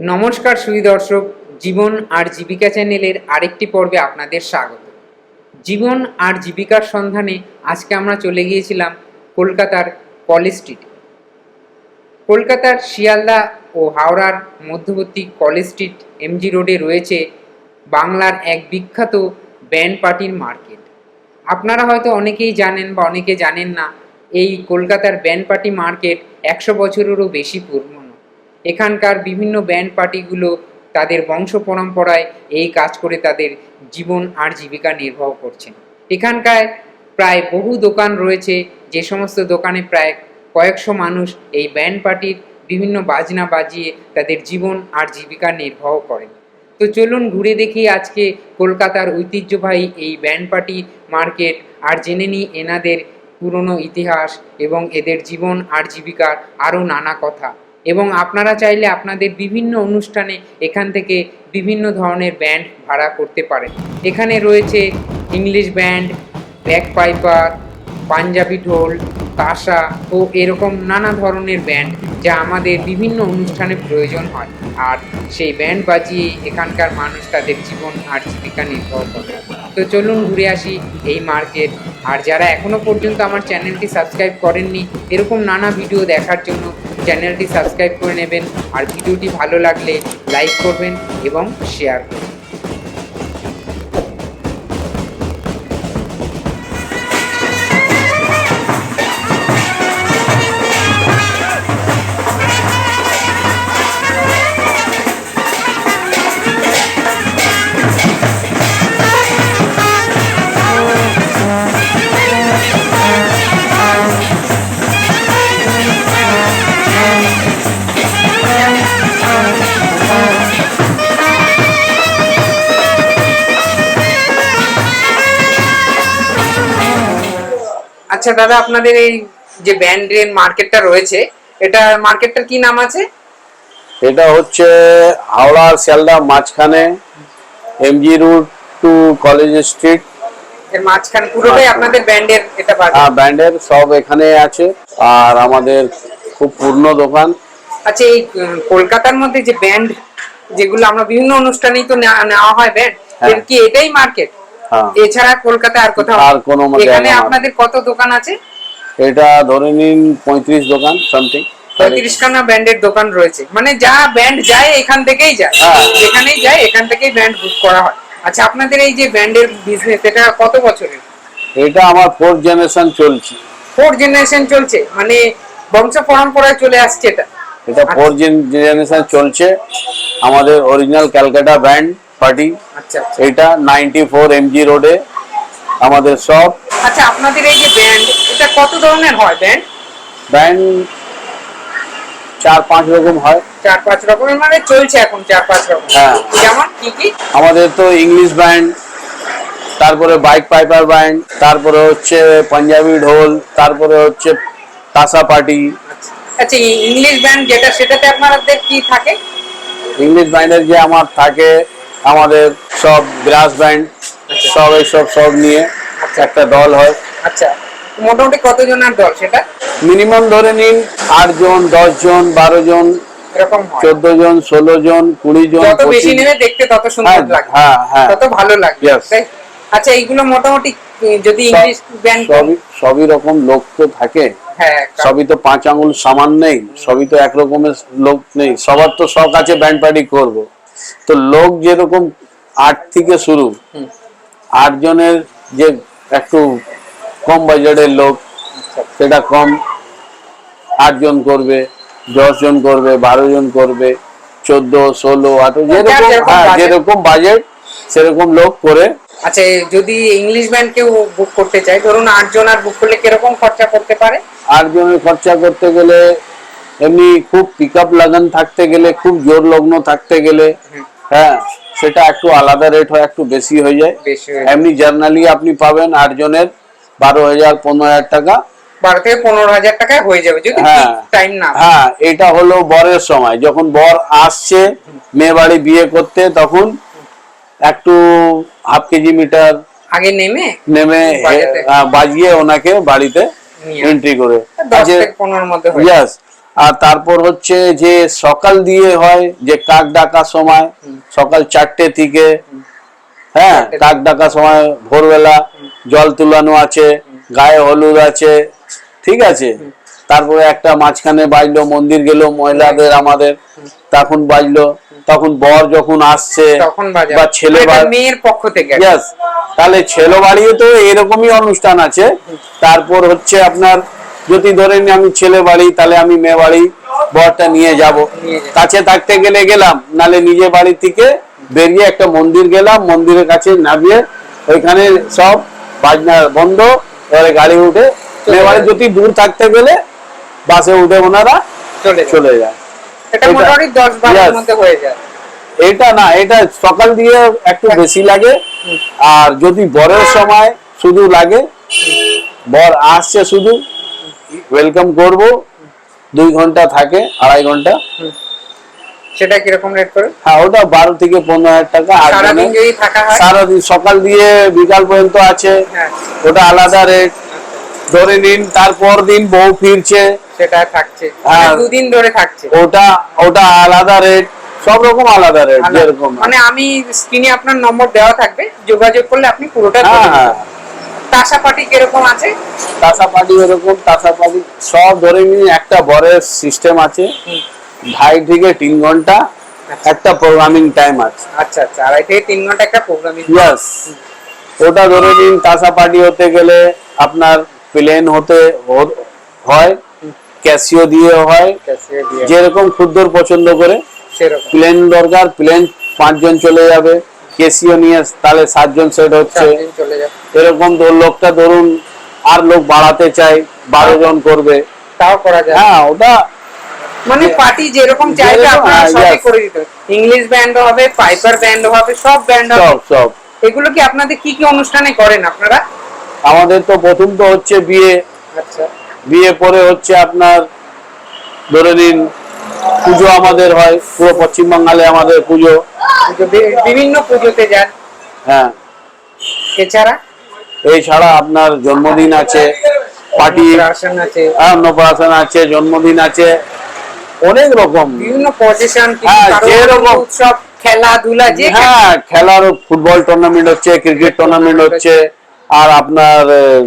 নমস্কার সুধী দর্শক, জীবন আর জীবিকা চ্যানেলের আরেকটি পর্বে আপনাদের স্বাগত। জীবন আর জীবিকার সন্ধানে আজকে আমরা চলে গিয়েছিলাম কলকাতার কলেজ স্ট্রিট। কলকাতার শিয়ালদা ও হাওড়ার মধ্যবর্তী কলেজ স্ট্রিট এমজি রোডে রয়েছে বাংলার এক বিখ্যাত ব্যান্ড পার্টির মার্কেট। আপনারা হয়তো অনেকেই জানেন বা অনেকে জানেন না, এই কলকাতার ব্যান্ড পার্টি মার্কেট একশো বছরেরও বেশি পুরনো। এখানকার বিভিন্ন ব্যান্ড পার্টিগুলো তাদের বংশ পরম্পরায় এই কাজ করে তাদের জীবন আর জীবিকা নির্বাহ করছেন। এখানকার প্রায় বহু দোকান রয়েছে, যে সমস্ত দোকানে প্রায় কয়েকশো মানুষ এই ব্যান্ড পার্টির বিভিন্ন বাজনা বাজিয়ে তাদের জীবন আর জীবিকা নির্বাহ করেন। তো চলুন ঘুরে দেখি আজকে কলকাতার ঐতিহ্যবাহী এই ব্যান্ড পার্টি মার্কেট আর জেনে নিই এনাদের পুরনো ইতিহাস এবং এদের জীবন আর জীবিকার আরও নানা কথা। এবং আপনারা চাইলে আপনাদের বিভিন্ন অনুষ্ঠানে এখান থেকে বিভিন্ন ধরনের ব্যান্ড ভাড়া করতে পারেন। এখানে রয়েছে English band bagpiper, Punjabi ঢোল, তাসা ও এরকম নানা ধরনের ব্যান্ড যা আমাদের বিভিন্ন অনুষ্ঠানে প্রয়োজন হয়। আর সেই ব্যান্ড বাজিয়ে এখানকার মানুষ তাদের জীবন আর জীবিকা নির্ভর করে। তো চলুন ঘুরে আসি এই মার্কেট। আর যারা এখনও পর্যন্ত আমার চ্যানেলটি সাবস্ক্রাইব করেননি, এরকম নানা ভিডিও দেখার জন্য চ্যানেলটি সাবস্ক্রাইব করে নেবেন আর ভিডিওটি ভালো লাগলে লাইক করবেন এবং শেয়ার করবেন। আচ্ছা দাদা আপনাদের এই যে ব্যান্ডের মার্কেটটা রয়েছে এটা মার্কেটটার কি নাম আছে? এটা হচ্ছে হাওড়া আর শিয়ালদা মাঝখানে MG road to college street এর মাঝখানে পুরোটাই আপনাদের ব্যান্ডের এটা হ্যাঁ ব্যান্ডের সব এখানে আছে আর আমাদের খুব পূর্ণ দোকান। আচ্ছা এই কলকাতার মধ্যে যে ব্যান্ড যেগুলো আমরা বিভিন্ন অনুষ্ঠানেই তো নেওয়া হয় ব্যান্ড হ্যাঁ। এর কি এটাই মার্কেট? এছাড়া কলকাতা আর কোথাও? আর কোনো এখানে আপনাদের কত দোকান আছে? এটা ধরে নিন পঁয়ত্রিশ দোকান সামথিং পঁয়ত্রিশ খানা ব্যান্ডের দোকান রয়েছে। মানে যা ব্যান্ড যায় এখান থেকেই যায়। হ্যাঁ। যেখানেই যায় এখান থেকেই ব্যান্ড বুক করা হয়। আচ্ছা আপনাদের এই যে ব্যান্ডের বিজনেস এটা কত বছরের? এটা আমার ফোর্থ জেনারেশন চলছে। ফোর জেনারেশন চলছে? মানে বংশ পরম্পরায় চলে আসছে এটা। এটা ফোর জেনারেশন চলছে। আমাদের অরিজিনাল ক্যালকাটা ব্যান্ড পার্টি। এটা নাইনটি ফোর এমজি রোডে আমাদের সব। আচ্ছা আপনাদের এই যে ব্যান্ড এটা কত ধরনের হয় ব্যান্ড ব্যান্ড চার পাঁচ রকম হয়। চার পাঁচ রকমের মানে চলছে এখন চার পাঁচ রকম। হ্যাঁ। যেমন কি কি? আমাদের তো ইংলিশ ব্যান্ড তারপরে বাইক পাইপার ব্যান্ড তারপরে হচ্ছে পাঞ্জাবি ঢোল তারপরে হচ্ছে তাসা পার্টি আচ্ছা এই ইংলিশ ব্যান্ড যেটা সেটাতে আপনাদের কি থাকে? ইংলিশ ব্যান্ডের যে আমার থাকে আমাদের সব ব্রাস ব্যান্ড সব এইসব সব নিয়ে একটা দল হয়। আচ্ছা মোটামুটি কতজনের দল সেটা? মিনিমাম ধরে নিন আট জন দশ জন বারো জন এরকম চোদ্দ জন ষোলো জন কুড়ি জন যত বেশি নেবে দেখতে তত সুন্দর হ্যাঁ, লাগে হ্যাঁ, হ্যাঁ। তত ভালো লাগে. আচ্ছা এইগুলো মোটামুটি যদি ইংলিশ ব্যান্ড সবই সবই রকম লোক তো থাকে। হ্যাঁ সবই তো পাঁচ আঙুল সমান নেই। সবই তো এক রকমের লোক নেই। সবার তো শখ আছে ব্যান্ড পার্টি করব। তো লোক যেরকম আট থেকে শুরু আট জনের যে একটু কম বাজেটের লোক আচ্ছা, সেটা কম। আট জন করবে দশ জন করবে বারো জন করবে চোদ্দ ষোলো আঠারো যেরকম যেরকম হ্যাঁ যেরকম বাজেট সেরকম লোক করে। আচ্ছা যদি ইংলিশ ব্যান্ড কেউ বুক করতে চায় ধরুন আট জন আর বুক করলে কীরকম খরচা করতে পারে? আট জনের খরচা করতে গেলে এমনি খুব পিক আপ লাগান থাকতে গেলে খুব জোর লগ্ন থাকতে গেলে হ্যাঁ সেটা একটু আলাদা রেট হয় একটু বেশি হয়ে যায়। এমনি জার্নালি আপনি পাবেন আট জনের বারো হাজার পনেরো হাজার টাকা। বারো থেকে পনেরো হাজার টাকায় হয়ে যাবে যদি হ্যাঁ। টাইম না হ্যাঁ এটা হলো বরের সময়। যখন বর আসছে মেয়ে বাড়ি বিয়ে করতে তখন একটু হাফ কেজি মিটার আগে নেমে নেমে বাজিয়ে ওনাকে বাড়িতে এন্ট্রি করে। দশ থেকে পনেরোর মধ্যে হয়ে। Yes. আর তারপর হচ্ছে যে সকাল দিয়ে হয় যে কাক ডাকা সময় সকাল চারটে থেকে হ্যাঁ কাক ডাকা সময় ভোরবেলা জল তুলানো আছে গায়ে হলুদ আছে ঠিক আছে? তারপরে একটা মাঝখানে বাজলো মন্দির গেল মহিলাদের আমাদের তখন বাজলো তখন বর যখন আসছে বা ছেলে মেয়ের পক্ষ থেকে। তাহলে ছেলে বাড়িও তো এরকমই অনুষ্ঠান আছে। তারপর হচ্ছে আপনার যদি ধরেন আমি ছেলে বাড়ি তাহলে আমি মেয়ে বাড়ি বরটা নিয়ে যাব। কাছে থাকতে গেলে গেলাম নালে নিজে বাড়ি থেকে বেরিয়ে একটা মন্দির গেলাম মন্দিরের কাছে নামিয়ে ওইখানে সব বাজনা বন্ধ এবারে গাড়ি উঠে মেয়ে বাড়ি যদি দূর থাকতে গেলে বাসে উঠে ওনারা চলে যায়। এটা না এটা সকাল দিয়ে একটু বেশি লাগে। আর যদি বরের সময় শুধু লাগে বর আসছে শুধু ওয়েলকাম করব। দুই ঘণ্টা থাকে আড়াই ঘণ্টা। সেটা কীরকম রেট করে? হ্যাঁ ওটা বারো থেকে পনেরো হাজার টাকা। সারাদিন যদি থাকা হয়? সারাদিন সকাল দিয়ে বিকাল পর্যন্ত আছে। হ্যাঁ। ওটা আলাদা রেট ধরে নিন তারপর দিন বউ ফিরছে। সেটা থাকছে। হ্যাঁ। মানে দুদিন ধরে থাকছে। ওটা ওটা আলাদা রেট সব রকম আলাদা রেট। যেরকম। মানে আমি স্ক্রিনে আপনার নম্বর দেওয়া থাকবে। যোগাযোগ করলে আপনি পুরোটা হ্যাঁ হ্যাঁ। তাসা পাটি কীরকম আছে? তাসা পাটি এরকম তাসা পাটি সব ধরে নিন একটা বরের সিস্টেম আছে। ঢাই থেকে তিন ঘণ্টা একটা প্রোগ্রামিং টাইম আছে। আচ্ছা আচ্ছা। আড়াই থেকে তিন ঘণ্টা একটা প্রোগ্রামিং ইয়াস ওটা ধরে নিন তাসা পাটি হতে গেলে আপনার প্লেন হতে হয় ক্যাসিও দিয়ে হয়। যেরকম ক্ষুদ্র পছন্দ করে। সেরকম। প্লেন দরকার প্লেন পাঁচজন চলে যাবে। কেসিও নিয়ে তাহলে সাতজন সেট হচ্ছে। এরকম লোকটা ধরুন আর লোক বাড়াতে চাই বারো জন করবে। তাও করা যায়। হ্যাঁ ওটা মানে পার্টি যেরকম চাইবে আপনারা হ্যাঁ, সবই করে দিতে ইংলিশ ব্যান্ড হবে পাইপার ব্যান্ড হবে সব ব্যান্ড হবে। সব সব। এগুলো কি আপনাদের কি কি অনুষ্ঠানে করেন আপনারা? আমাদের তো প্রথম তো হচ্ছে বিয়ে। আচ্ছা। বিয়ে পরে হচ্ছে আপনার ধরে নিন পুজো আমাদের হয় পুরো পশ্চিম বাঙালে আমাদের পুজো। বিভিন্ন পুজোতে যান। হ্যাঁ। এছাড়া? আপনার জন্মদিন আছে পার্টি আছে। অন্নপ্রাশন আছে জন্মদিন আছে অনেক রকম। বিভিন্ন পজিশন হ্যাঁ, উৎসব খেলাধুলা যে হ্যাঁ খেলার ফুটবল টুর্নামেন্ট হচ্ছে ক্রিকেট টুর্নামেন্ট হচ্ছে আর আপনার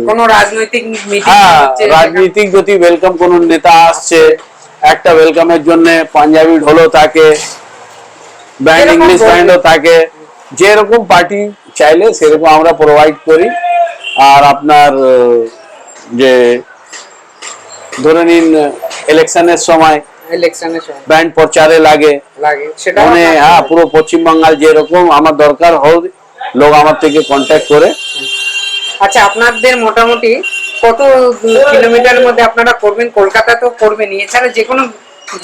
কোনো রাজনৈতিক হ্যাঁ রাজনীতিক যদি ওয়েলকাম কোন নেতা আসছে একটা ওয়েলকামের জন্য পাঞ্জাবি ঢোলও থাকে যেরকম ইংলিশ বলবে। ব্যান্ডও থাকে যেরকম পার্টি চাইলে সেরকম আমরা প্রোভাইড করি। আর আপনার যে ধরে নিন ইলেকশনের সময় প্রচারে লাগে। মানে হ্যাঁ পুরো। পশ্চিমবাংলার যেরকম আমার দরকার হোক লোক আমার থেকে কন্ট্যাক্ট করে। আচ্ছা আপনাদের মোটামুটি কত কিলোমিটারের মধ্যে আপনারা করবেন? কলকাতা তো করবেন এছাড়া যে কোনো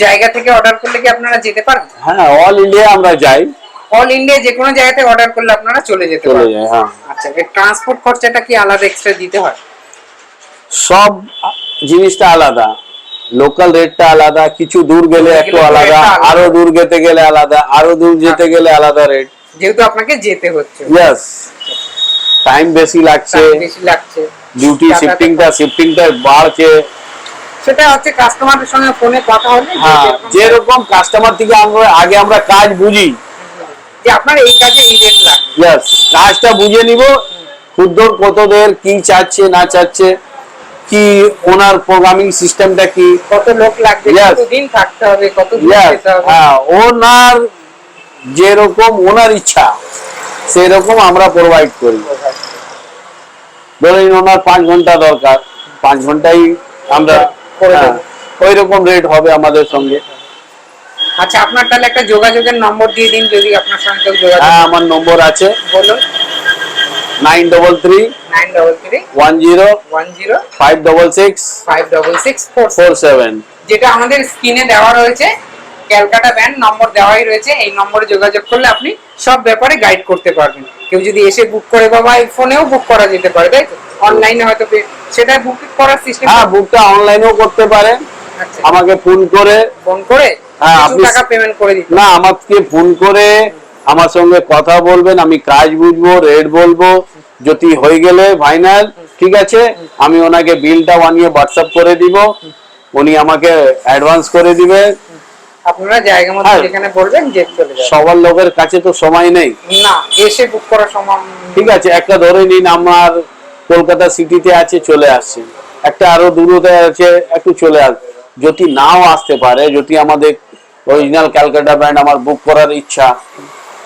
জায়গা থেকে অর্ডার করলে কি আপনারা যেতে পারবেন? হ্যাঁ অল ইন্ডিয়া আমরা যাই। অল ইন্ডিয়া যে কোনো জায়গাতে অর্ডার করলে আপনারা চলে যেতে পারবেন। হ্যাঁ। আচ্ছা এর ট্রান্সপোর্ট খরচাটা কি আলাদা এক্সট্রা দিতে হয়? সব জিনিসটা আলাদা। লোকাল রেটটা আলাদা কিছু দূর গেলে একটু আলাদা আরও দূর যেতে গেলে আলাদা আরও দূর যেতে গেলে আলাদা রেট যেহেতু আপনাকে যেতে হচ্ছে। ইয়েস টাইম বেশি লাগছে। বেশি লাগছে। ডিউটি শিফটিংটা শিফটিংটা বাড়ছে। সেটা হচ্ছে কাস্টমারের সঙ্গে ফোনে কথা হলে হ্যাঁ যেরকম- কাস্টমার থেকে আমরা আগে আমরা কাজ বুঝি যে আপনার এই কাজে এই রেট লাগবে কাজটা বুঝে নিব ক্ষুদ্র কতদের কি চাচ্ছে না চাচ্ছে কি ওনার প্রোগ্রামিং সিস্টেমটা কি কত লোক লাগবে. কতদিন থাকতে হবে কত হ্যাঁ ওনার যেরকম ওনার ইচ্ছা সেরকম আমরা প্রোভাইড করি ধরেন ওনার পাঁচ ঘণ্টা দরকার পাঁচ ঘন্টাই আমরা। ওই রকম রেট হবে আমাদের সঙ্গে। আচ্ছা আপনার তাহলে একটা যোগাযোগের নম্বর দিয়ে দিন যদি আপনার সঙ্গে কেউ যোগাযোগ হ্যাঁ আমার নম্বর আছে। বলুন। Nine double three nine double three one zero one zero five double six five double six four four seven. যেটা আমাদের স্ক্রিনে দেওয়া রয়েছে ক্যালকাটা ব্যান্ড নম্বর দেওয়াই রয়েছে এই নম্বরে যোগাযোগ করলে আপনি সব ব্যাপারে গাইড করতে পারবেন। কেউ যদি এসে বুক করে বা ফোনেও বুক করা যেতে পারে তাই তো? অনলাইনে হয়তো সেটা বুক করার সিস্টেম হ্যাঁ বুকটা অনলাইনেও করতে পারে। আচ্ছা। আমাকে ফোন করে। ফোন করে? হ্যাঁ, আপনি- টাকা পেমেন্ট করে দিতে না আমাকে ফোন করে আমার সঙ্গে কথা বলবেন আমি কাজ বুঝব রেট বলব। যদি হয়ে গেলে ফাইনাল ঠিক আছে? আমি ওনাকে বিলটা বানিয়ে হোয়াটসঅ্যাপ করে দিব। উনি আমাকে অ্যাডভান্স করে দিবে। আপনারা জায়গা মতো হ্যাঁ। যেখানে বলবেন যে চলে যাবে। সবার লোকের কাছে তো সময় নেই। না এসে বুক করার সময় ঠিক আছে একটা ধরে নিন আমার কলকাতা সিটিতে আছে চলে আসছে। একটা আরও দূরতে আছে একটু চলে আস যদি নাও আসতে পারে যদি আমাদের অরিজিনাল ক্যালকাটা ব্যান্ড আমার বুক করার ইচ্ছা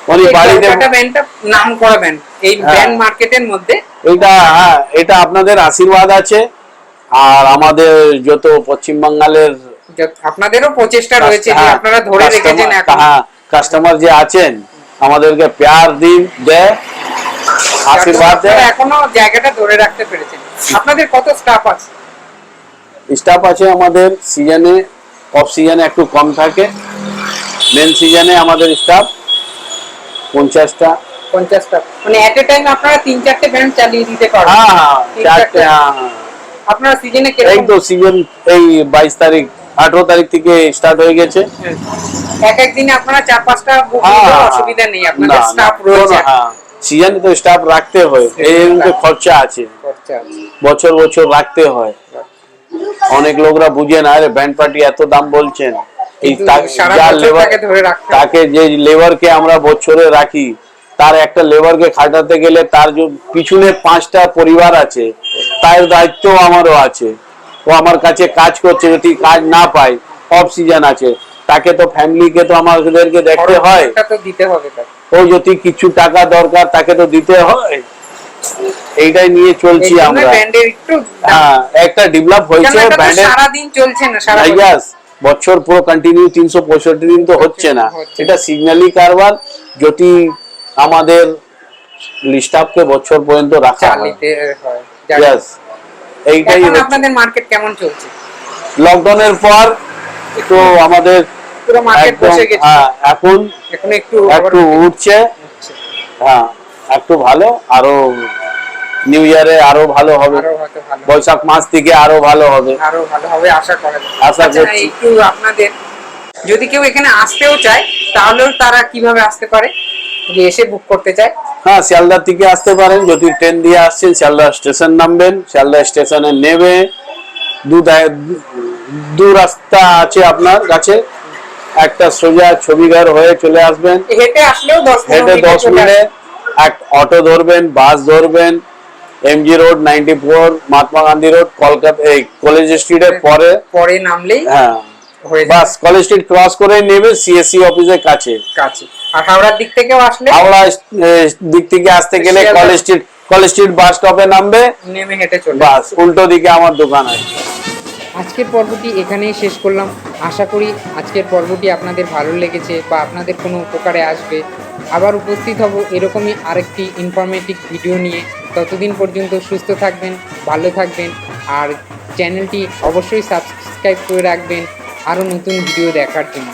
উনি বাড়িতে কলকাতা ব্যান্ডটা নাম করাবেন এই হ্যাঁ। ব্যান্ড মার্কেটের মধ্যে? এটা হ্যাঁ এটা আপনাদের আশীর্বাদ আছে আর আমাদের যত পশ্চিম আপনাদেরও প্রচেষ্টা রয়েছে যে হ্যাঁ, আপনারা ধরে রেখেছেন এখন। হ্যাঁ কাস্টমার যে আছেন আমাদেরকে প্যার দিন দেয় আশীর্বাদ এখনও জায়গাটা ধরে রাখতে পেরেছেন। আপনাদের কত স্টাফ আছে? স্টাফ আছে আমাদের সিজনে অফ সিজনে একটু কম থাকে। মেন সিজনে আমাদের স্টাফ পঞ্চাশটা। পঞ্চাশ স্টাফ মানে এট এ টাইম আপনারা তিন চারটে ব্যান্ড চালিয়ে দিতে পারবেন। হ্যাঁ হ্যাঁ চারটে। হ্যাঁ হ্যাঁ। আপনারা সিজনে এই তো সিজন এই বাইশ তারিখ আঠারো তারিখ থেকে স্টার্ট হয়ে গেছে। এক এক দিনে আপনারা চার পাঁচটা অসুবিধা নেই আপনাদের স্টাফ রয়েছে। হ্যাঁ। সিজনে তো স্টাফ রাখতে হয় এই যে খরচা আছে। খরচা আছে। বছর বছর রাখতে হয়। অনেক লোকরা বুঝে না আরে ব্যান্ড পার্টি এত দাম বলছেন। এই তাকে যে লেবারকে আমরা বছরে রাখি তার একটা লেবারকে খাটাতে গেলে তার যে পিছনে পাঁচটা পরিবার আছে তার দায়িত্ব আমারও আছে। ও আমার কাছে কাজ করছে যদি কাজ না পায় অফ সিজন আছে তাকে তো ফ্যামিলিকে তো আমাদেরকে দেখতে হয়। দিতে হবে ও যদি কিছু টাকা দরকার তাকে তো দিতে হয়। এইটাই নিয়ে চলছি আমরা। ব্যান্ডের একটু হ্যাঁ একটা ডেভেলপ হয়েছে ব্যান্ডের চলছে না সারা বছর। ইয়াস বছর পুরো কন্টিনিউ তিনশো পঁয়ষট্টি দিন তো হচ্ছে না। এটা সিগন্যালি কারবার যদি আমাদের স্টাফকে বছর পর্যন্ত রাখা হয়। ইয়াস এইটাই আপনাদের মার্কেট কেমন চলছে? লকডাউনের পর তো আমাদের পুরো মার্কেট বসে গেছে। হ্যাঁ এখন এখন একটু একটু উঠছে। হ্যাঁ একটু ভালো আরও নিউ ইয়ারে আরও ভালো হবে। বৈশাখ মাস থেকে আরও ভালো হবে। আরও ভালো হবে আশা করা আশা আচ্ছা, করছি। একটু আপনাদের যদি কেউ এখানে আসতেও চায় তাহলেও তারা কীভাবে আসতে পারে? যে এসে বুক করতে চায়। হ্যাঁ শিয়ালদা থেকে আসতে পারেন। যদি ট্রেন দিয়ে আসছেন শিয়ালদা স্টেশন নামবেন। শিয়ালদা স্টেশনে নেবে দু দু রাস্তা আছে আপনার কাছে। একটা সোজা ছবিঘর হয়ে চলে আসবেন। হেঁটে আসলেও হেঁটে মিনিটে দশ মিনিটে এক অটো ধরবেন বাস ধরবেন MG road ninety four Mahatma Gandhi road Kolkata এই কলেজ স্ট্রিটের পরে পরে নামলেই হ্যাঁ। বাস কলেজ স্ট্রিট ক্রস করে নেবে সিএসসি অফিসের কাছে। কাছে। আর হাওড়ার দিক থেকেও আসলে হাওড়া দিক থেকে আসতে গেলে College Street College Street bus স্টপে নামবে। নেমে হেঁটে চলে বাস উল্টো দিকে আমার দোকান আছে। আজকের পর্বটি এখানেই শেষ করলাম। আশা করি আজকের পর্বটি আপনাদের ভালো লেগেছে বা আপনাদের কোনো উপকারে আসবে। আবার উপস্থিত হব এরকমই আরেকটি ইনফরমেটিভ ভিডিও নিয়ে। ততদিন পর্যন্ত সুস্থ থাকবেন, ভালো থাকবেন, আর চ্যানেলটি অবশ্যই সাবস্ক্রাইব করে রাখবেন আরও নতুন ভিডিও দেখার জন্য।